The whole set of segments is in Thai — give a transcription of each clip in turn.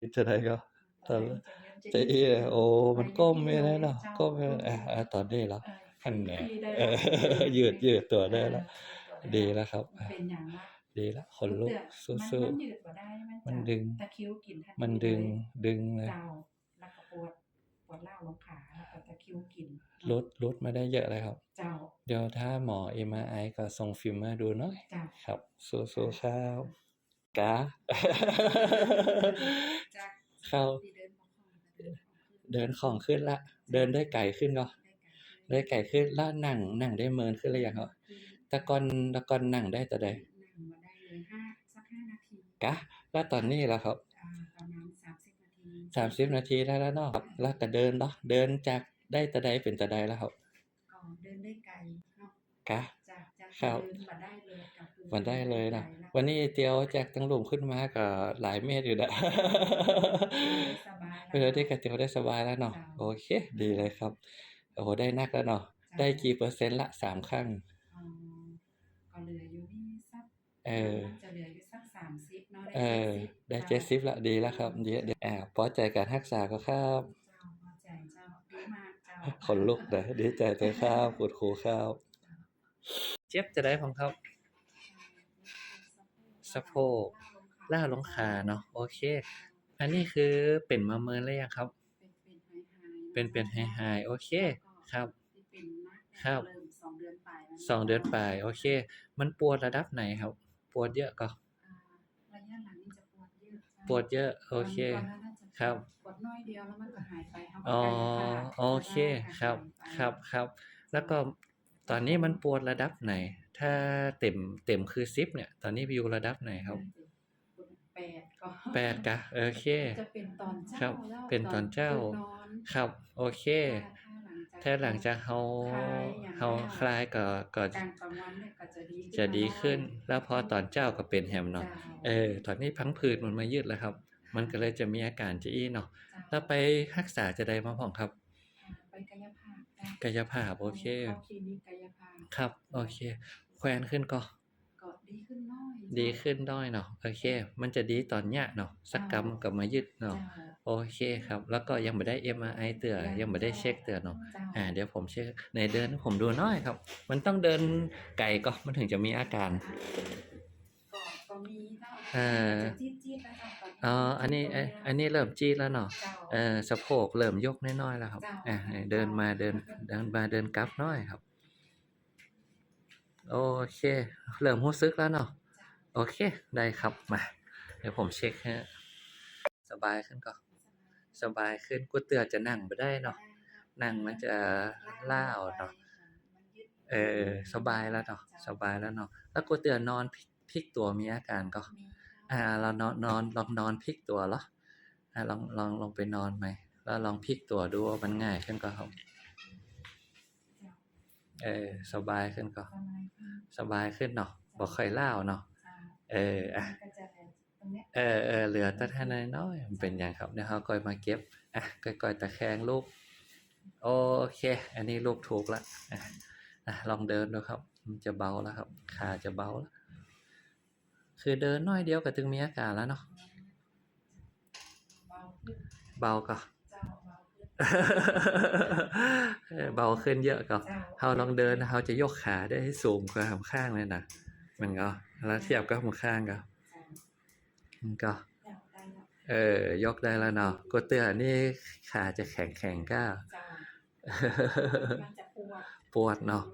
คิดจะได้ก็ตอนจะเอีโอ้มันก้มไม่ได้เนาะก้มไม่ได้อะอะตอนนี้แล้วขั้นไหนเออยืดยืดตัวได้แล้วดีแล้วครับอะเป็นอย่างว่าดีแล้วขนลุกมันสู้มันยืดบ่ได้มันจะดึงตะคริวกินทันทีๆมันดึงเลยดึงเลยเจ้าแล้วก็ปวดปวดเล่าวลงขาแล้วก็ตะคริวกินลดลดมาได้เยอะเลยครับเจ้าเดี๋ยวถ้าหมอ MRI ก็ส่งฟิล์มมาดูหน่อยเจ้าครับสู้ๆครับ กาจากเข้าที่เดินของขึ้นเดินของขึ้นละ เดินได้ไกลขึ้นก็ได้ไกลขึ้นได้ไกลขึ้นแล้วนั่งนั่งได้เมินขึ้นเลยอย่างเหรอแต่ก่อนแต่ก่อนนั่งได้แต่ใดนั่งมาได้เลยห้าสักห้านาทีกะแล้วตอนนี้แล้วครับอ่าประมาณสามสิบนาทีสามสิบนาทีได้แล้วเนาะครับแล้วก็เดินเนาะเดินจากได้แต่ใดเป็นแต่ใดแล้วครับก็เดินได้ไกลเนาะกะจากจากครับเดินมาได้เลยกับคือ มันได้เลยนะไกแววันนี้เตียวจากตั้งหลุมขึ้นมาก็หลายเมตรอยู่นะสบายเพื่อที่กระเตียวได้สบายแล้วเนาะโอเค ดีเลยครับโอ้โหได้นักแล้วเนาะได้กี่เปอร์เซ็นต์ละสามครั้งอ๋อก็เหลืออยู่นี่สักเออจะเหลืออยู่สักสามสิบเนาะเออ ได้เจ็ดสิบละดีแล้วครับเดี๋ยวเดี๋ยวแอบพอใจการรักษาก็ครับเจ้าพอใจเจ้าดีมากเจ้าขนลุกเลยดีใจเลยครับคุณครูครับ เจ็บจะได้ของครับ สะโพกล่าลงขาเนาะโอเค อันนี้คือเป็นมาเมินแล้วยังครับ เป็นเป็นไฮไฮโอเคครับเป็นนักครับเริ่มสองเดือนปลายสองเดือนปลายโอเค มันปวดระดับไหนครับ ปวดเยอะก็อ่าระยะหลังนี่จะปวดเยอะจ้าปวดเยอะโอเคก่อนหน้านั้นจะครับปวดน้อยเดียวแล้วมันก็หายไปเาอ๋อไปกายภาพโอเคครับครับครับ แล้วก็ตอนนี้มันปวดระดับไหน ถ้าเต็มเต็มคือซิปเนี่ย ตอนนี้อยู่ระดับไหนครับแปดก็แปดกะโอเค จะเป็นตอนครัเจ้าบแล้วเป็นตอนเจ้าตื่นนอนครับ โอเคถ้าหลังจากเฮาเฮาคลายก็ก็กลางกลางวันเนี่ยก็จะดีจะดีขึ้น แล้วพอตอนเจ้าก็เป็นแฮมเนาะเนาะเออ ตอนนี้พังผืดมันมายืดแล้วครับ มันก็เลยจะมีอาการจะอี้เนาะแล้วไปรักษาจะได้มาพ่องครับไปกายภาพจ้ะกายภาพโอเคข้าคลินิกกายภาพครับ โอเค แควนขึ้นก็ก็ดีขึ้นน้อยดีขึ้นด้อยเนาะโอเค มันจะดีตอนเนี้ยเนาะสักกรรมกับมายืดเนาะเจ้าโอเคครับ แล้วก็ยังไม่ได้ MRI เตือยังไม่ได้เช็คเตือเนาะเจ้าอ่าเดี๋ยวผมเช็คในเดินผมดูหน้อยครับ มันต้องเดินไกลก็มันถึงจะมีอาการก็ก็มีเนาะอ่าจะจี๊ดๆแล้วเจ้าตอนนี้อ๋ออันนี้เอ่ออันนี้เริ่มจี๊ดแล้วเนาะเจ้าเออสะโพกเริ่มยกน้อยๆแล้วครับจ้ะอ่าเดินมาเดินเดินมาเดินกลับน้อยครับ โอเค เริ่มรู้สึกแล้วเนาะโอเค ได้ครับมาเดี๋ยวผมเช็คฮะสบายขึ้นก่อนสบายขึ้นกูเตือจะนั่งไปได้เนาะนั่งมันจะล้าเนาะเออสบายแล้วเนาะสบายแล้วเนาะแล้วกูเตือนอนพลิกพลิกตัวมีอาการก็อ่า เรานอนนอนลองนอนพลิกตัวเหรออ่าลองลองลองไปนอนไหมแล้วลองพลิกตัวดูว่ามันง่ายขึ้นก็ครับ เออสบายขึ้นก็สบายขึ้นเนาะบ่ค่อยล้าวเนาะเอออะเออเออเหลือแต่ท่านน้อยๆมันเป็นอย่างครับเดี๋ยวเขาก่อยมาเก็บอะก่อยๆตะแคงลูกโอเค อันนี้ลูกถูกละอะอะลองเดินดูครับมันจะเบาแล้วครับ ขาจะเบาแล้วคือเดินน้อยเดียวก็ถึงมีอาการแล้วเนาะเบาก็ เออเบาขึ้นเยอะก็เขาลองเดินเขาจะยกขาได้ให้สูงกว่าข้างเลยนะมันก็แล้วเทียบกับมือข้างก็มันก็ เออยกได้แล้วเนาะกดเตือนนี่ขาจะแข็งแข็งๆก้ามันจะปวดปวดเนาะ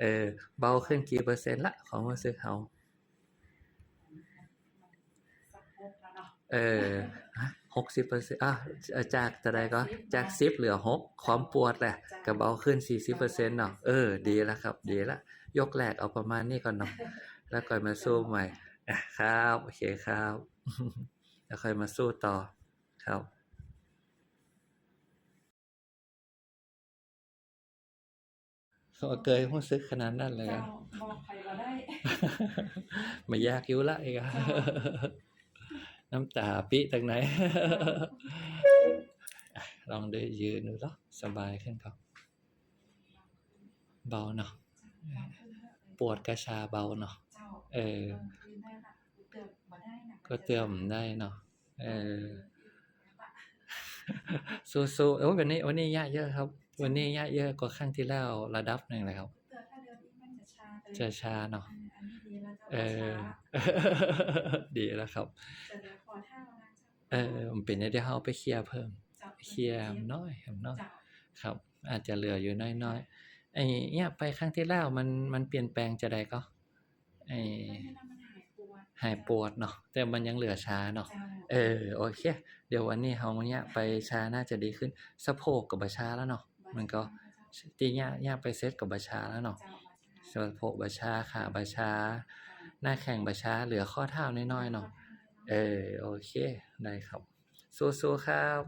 เออ เบาขึ้นกี่เปอร์เซ็นต์ละของมาซื้อเขาเออ หกสิบเปอร์เซ็นต์อะจากแต่ใดก็จากสิบเหลือหกความปวดแหละก็เบาขึ้นสี่สิบเปอร์เซ็นต์เนาะเออดีแล้วครับ ดีละยกแรกเอาประมาณนี้ก่อนเนาะแล้วค่อยมาสู้ใหม่อะครับ โอเคครับ แล้วค่อยมาสู้ต่อครับเขาเกยหู้ซึกขนาดนั้นเลยเจ้าอะบอกใครก็ได้ ไม่ยากอยู่ละอีกอะ น้ำตาปิตั้งไหน ลองได้ยืนดูเนาะสบายขึ้นครับ เบาเนาะปวดกระชาเบาเนาะเออเออก็เตือมได้เนาะเออสู้ๆโอ้วันนี้วันนี้ยะเยอะครับ วันนี้ยะเยอะกว่าครั้งที่แล้วระดับหนึ่งเลยครับ จะชาเลยจะช้าเนาะอันอันนี้ดีแล้วเจ้าเออช้าดีแล้วครับจะเหลือขอเท่านะเออมันเป็นเดี๋ยวเราไปเคลียร์เพิ่มเจ้าเคลียร์น้อยครับน้อยเจ้าครับ อาจจะเหลืออยู่น้อยๆไอ้เนี่ยไปครั้งที่แล้วมันมันเปลี่ยนแปลงจะได้ก็ไอ้ไม่ให้มันหายปวดหายปวดเนาะแต่มันยังเหลือช้าเนาะเจ้าเออโอเค เดี๋ยววันนี้เฮาเนี่ยไปช้าน่าจะดีขึ้นสะโพกกับบะช้าแล้วเนาะมันก็ตีเนี่ยเนี่ยไปเซตกับบะช้าแล้วเนาะ เจ้ามาช้าสะโพกบะช้าขาบะช้าหน้าแข้งบะช้าเหลือข้อเท้าน้อยๆเนาะเออโอเคได้ครับ สู้ๆครับ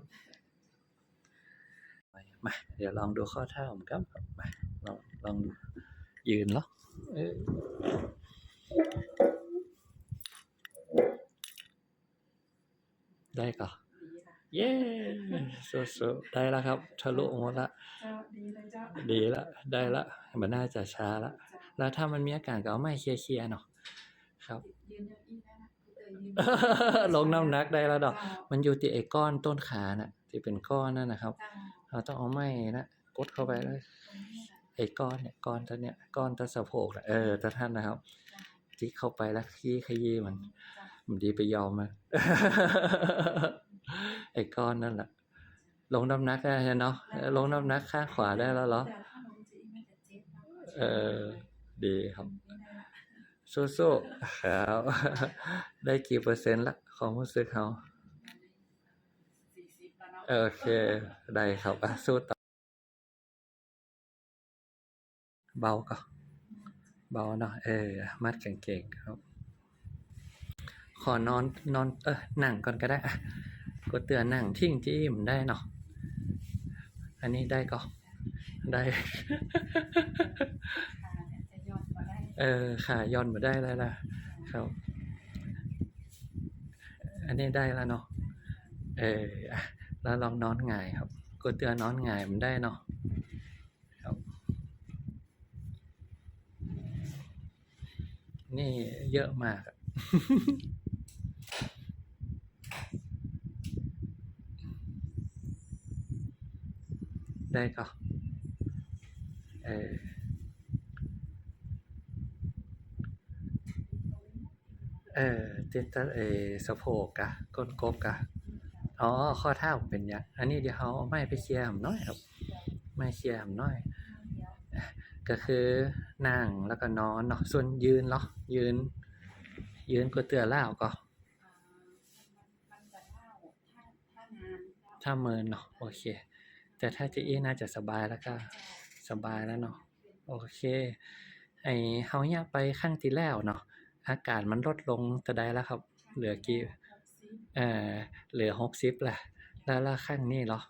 มาเดี๋ยวลองดูข้อเท้าผมครับมาลองลองดูยืนเหรอเออได้ก่อนดีค่ะ เย้สู้ๆได้แล้วครับทะลุหมดละเจ้าดีเลยเจ้าดีละได้ละมันน่าจะช้าละเจ้าแล้วถ้ามันมีอาการก็เอาไม้เคลียร์ๆเนาะครับยืนเยอะอีกแล้วนะเออยืนลงน้ำหนักได้แล้วดอกเจ้ามันอยู่ที่ไอ้ก้อนต้นขาน่ะ ที่เป็นก้อนนั่นนะครับเจ้าเราต้องเอาไม้นะกดเข้าไปเลยตรงนี้นะไอ้ก้อนเนี่ยก้อนตัวเนี้ยก้อนตัวสะโพกน่ะเออตัวท่านนะครับเจ้าจิกเข้าไปแล้วขี้ขยี้มันเจ้ามันดีไปยอมมัน ไอ้ก้อนนั่นแหละลงน้ำหนักได้เนาะเออลงน้ำหนักข้างขวาได้แล้วเหรอแต่ถ้าลงจริงมันจะเจ็บนะเออดีครับไม่ได้ละสู้ๆครับได้กี่เปอร์เซ็นต์ละของรู้สึกเขาสี่สิบแล้วเนาะโอเค ได้ครับอะสู้ต่อ เบาก็ เบาเนาะเออ มัดกางเกงครับ ขอนอนนอน เออนั่งก่อนก็ได้อะ กดเตือนนั่งทิ้งจิ้มได้เนาะอันนี้ได้ก็ได้ขาเนี่ยจะย่อนมาได้เออขาย่อนมาได้แล้วล่ะครับ อันนี้ได้แล้วเนาะเอออะแล้วลองนอนหงายครับกดเตือนนอนหงายมันได้เนาะครับนี่เยอะมากอะ ได้ก็เออเออติดตะเออสะโพกกะก้นกบกะอ๋อข้อเท้าเป็นหยังอันนี้เดี๋ยวเขาเอาไม้ไปเคลียร์หำน้อยครับ ไม้เคลียร์หำน้อย ก็คือนั่งแล้วก็นอนเนาะส่วนยืนเหรอยืน ยืนก็เตือนล่าวก็อ่ามันจะเล่าถ้าถ้านานแล้วถ้าเมินเนาะโอเค แต่ถ้าจะอี้น่าจะสบายแล้วก็สบายแล้วเนาะโอเค ไอเฮาเนี่ยไปข้างที่แล้วเนาะอากาศมันลดลงแต่ใดแล้วครับ เหลือกี่เอ่อเหลือหกสิบละแล้วละข้างนี้เหรอ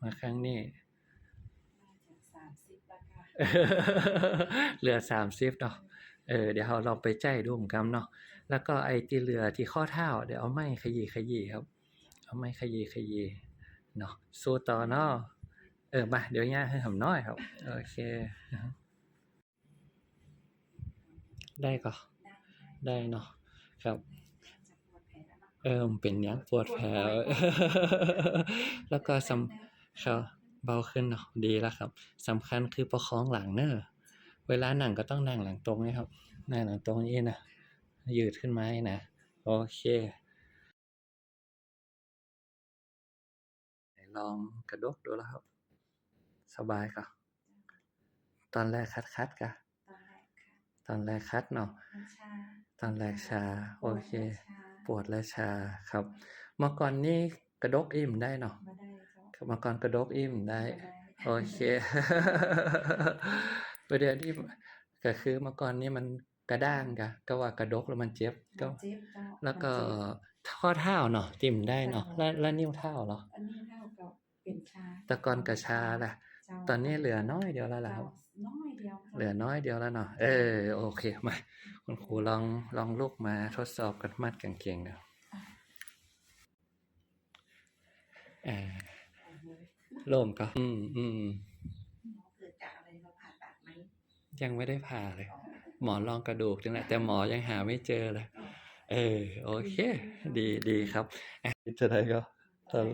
มาข้างนี้สามสิบแล้วค่ะเหลือสามสิบเนาะเออเดี๋ยวเราลองไปใจดูเหมือนกันเนาะแล้วก็ไอ้ที่เหลือที่ข้อเท้าเดี๋ยวเอาไม้ขยี้ขยี้ครับ เอาไม้ขยี้ขยี้เนาะสู้ต่อเนาะ เออมาเดี๋ยวย่าให้ทำน้อยครับ โอเค ได้ก็ได้เนาะครับ เออมเป็นยังปวดแผลแล้วก็สำครับเบาขึ้นเนาะดีแล้วครับสำคัญคือประคองหลังเนอะเวลานั่งก็ต้องนั่งหลังตรงนะครับนั่งหลังตรงนี้นะยืดขึ้นมาให้นะโอเคลองกระดกดูแล้วครับ สบายครับตอนแรกคัดคัดๆกะตอนแรกค่ะตอนแรกคัดเนาะมันชาตอนแรกชา โอเคปวดและชาปวดและชาครับ เมื่อก่อนนี่กระดกอิ่มได้เนาะมาได้เจ้าเมื่อก่อนกระดกอิ่มได้มาได้โอเคประเดี๋ยวนี้ก็คือเมื่อก่อนนี่มันกระด้างกะก็ว่ากระดกแล้วมันเจ็บก็มันเจ็บเจ้าแล้วก็มันเจ็บข้อเท้าเนาะจิ้มได้เนาะแล้วแล้วนิ้วเท้าเหรออันนี้เท่ากับเป็นชาแต่ก่อนกระชาล่ะเจ้า ตอนนี้เหลือน้อยเดียวแล้วล่ะครับเจ้าน้อยเดียวค่ะเหลือน้อยเดียวแล้วเนาะเออโอเคมาคุณครูลองลองลุกมาทดสอบกันมัดกางเกงเนาะเออเอาเลยโล่งก็ อืมอืมหมอเกิดจากอะไรเราผ่าตัดไหมยังไม่ได้ผ่าเลย หมอลองกระดูกจังแหละแต่หมอยังหาไม่เจอเลย เออ โอเค ดีดีครับอะจะได้ก็ตอน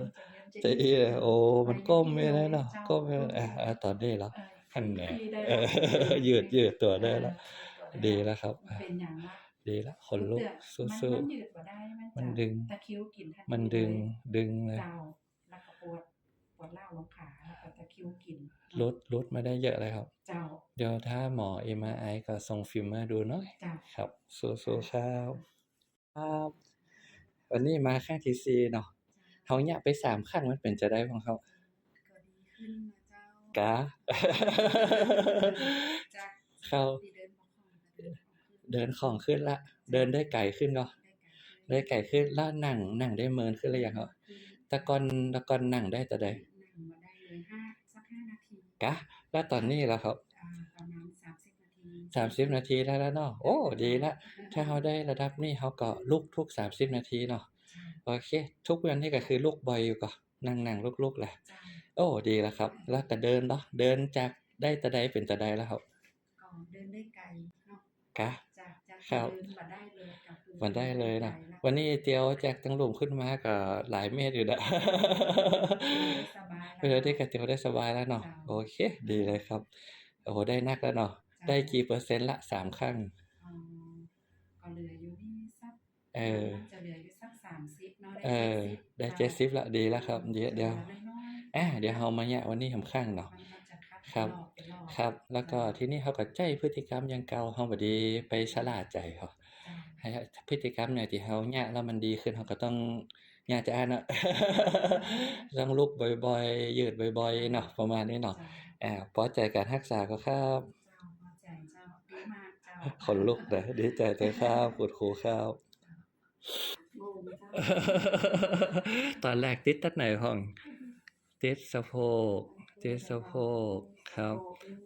จะอีเลยโอ้มันก้มไม่ได้เนาะก้มไม่ได้อะอะตอนนี้แล้วเอออันแหละที่ได้เออยืดยืดตัวได้แล้วเออดีแล้วครับมันเป็นอย่างว่าดีแล้วคนลุกมันสู้มันยืดกว่าได้มันมันจะดึงตะคริวกินทันทีๆมันดึงเลยดึงเลยเจ้าแล้วก็ปวดปวดเล่าวลงขาแล้วก็ตะคริวกินลดลดมาได้เยอะเลยครับเจ้าเดี๋ยวถ้าหมอ MRI ก็ส่งฟิล์มมาดูหน่อยเจ้าครับสู้ๆครับครับ วันนี้มาข้างทีซีเนาะ เขาเนี่ยไปสามข้างมันเป็นจะได้ของเขาก็ดีขึ้นนะเจ้ากะจากเข้าที่เดินของขึ้นเดินของขึ้นละ เดินได้ไกลขึ้นก็ได้ไกลขึ้นได้ไกลขึ้นแล้วหนังหนังได้เมินขึ้นหรือยังครับแตะกอนแตะกอนหนังได้แต่ใดนั่งมาได้เลยห้าสักห้านาทีกะแล้วตอนนี้แล้วครับอ่าประมาณสามสิบนาทีสามสิบนาทีได้แล้วเนาะโอ้ดีละถ้าเขาได้ระดับนี้เขาก็ลุกทุกสามสิบนาทีเนาะใช่ โอเค ทุกวันนี้ก็คือลุกบ่อยอยู่ก็นั่งนั่งลุกลุกๆแหละใช่โอ้ดีแล้วครับ แล้วก็เดินเนาะเดินจากได้แต่ใดเป็นแต่ใดแล้วครับก่อนเดินได้ไกลเนาะกะจากจากครับเดินมาได้เลยกับคือมันได้เลยนะไกแววันนี้เตียวจากตังหลุมขึ้นมาก็หลายเมตรอยู่นะสบายเออได้กระเตียวได้สบายแล้วเนาะโอเค ดีเลยครับโอ้โหได้นักแล้วเนาะได้กี่เปอร์เซ็นต์ละสามครั้งอ๋อก็เหลืออยู่ที่สักเออจะเหลืออยู่สักสามสิบ เนาะเออ ได้เจ็ดสิบละดีแล้วครับเดี๋ยวเดี๋ยวน้อยๆอะเดี๋ยวเรามาเนี่ยวันนี้ทำข้างเนาะมันมันจะคัดครับเป็นรอบเป็นรอบครับ แล้วก็ที่นี่เขาก็ใจพฤติกรรมอย่างเก่าเขาบดีไปฉลาดใจเขาจ้ะให้พฤติกรรมเนี่ยที่เขาเนี่ยแล้วมันดีขึ้นเขาก็ต้องเนี่ยจะอ่านเนาะต้องลุกบ่อยๆ ยืดบ่อยๆเนาะประมาณนี้เนาะจ้ะอ่าพอใจการรักษาก็ครับเจ้าพอใจเจ้าดีมากเจ้าขนลุกเลยดีใจเลยครับคุณครูครับงงเจ้า ตอนแรกติดตัดไหนพ่องติดสะโพกติดสะโพกครับ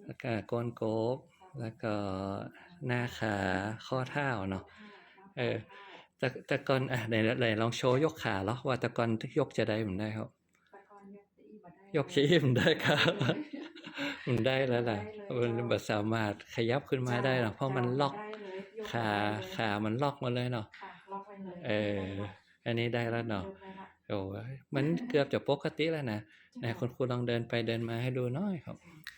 แล้วก็ก้นโกบแล้วก็หน้าขาข้อเท้าเนาะเออแต่แต่ก่อนอะไหนไหนลองโชว์ยกขาเหรอว่าแต่ก่อนยกจะได้ผมได้ครับแต่ก่อนยกตีบ่ได้ยกชี้ผมได้ครับมันได้แล้วล่ะมันแบบสามารถขยับขึ้นมาได้เนาะเพราะมันล็อกได้เลยยกขาได้เลยขามันล็อกมาเลยเนาะขาล็อกไว้เลยเออ อันนี้ได้แล้วเนาะยกได้ละโอ้ยมันเกือบจะปกติแล้วนะไหนคุณครูลองเดินไปเดินมาให้ดูหน่อยครับจ้ะ